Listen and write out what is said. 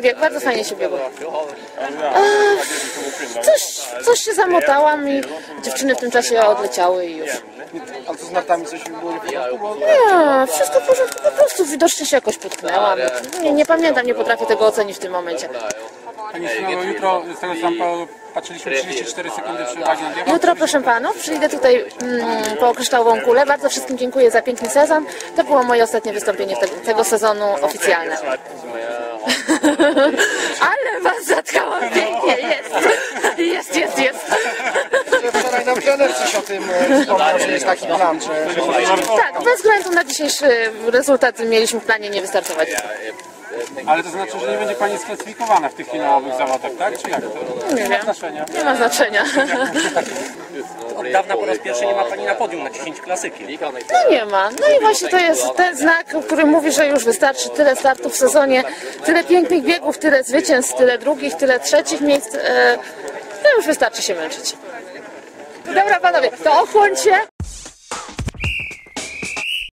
bieg, bardzo fajnie się biegło. Coś, coś się zamotałam i dziewczyny w tym czasie odleciały i już. A co z nartami coś było nie wszystko w porządku, po prostu widocznie się jakoś potknęłam. Nie, nie pamiętam, nie potrafię tego ocenić w tym momencie. Pani jutro z tego patrzyliśmy 34 sekundy przewagi nad Jawą. Jutro, proszę panów, przyjdę tutaj mm, po kryształową kulę. Bardzo wszystkim dziękuję za piękny sezon. To było moje ostatnie wystąpienie tego sezonu oficjalne. Ale was zatkałam pięknie, jest. Jest, jest, coś o tym e, wspomniał, że jest taki plan, że... Tak, bez względu na dzisiejszy rezultat mieliśmy w planie nie wystartować. Ale to znaczy, że nie będzie Pani sklasyfikowana w tych finałowych zawodach, tak? Czy jak to? Nie wiem. Znaczenia. Nie ma znaczenia. Od dawna po raz pierwszy nie ma pani na podium na 10 klasyki. No nie ma. No i właśnie to jest ten znak, który mówi, że już wystarczy tyle startów w sezonie, tyle pięknych biegów, tyle zwycięstw, tyle drugich, tyle trzecich miejsc. E, no już wystarczy się męczyć. Dobra panowie, to ochłońcie.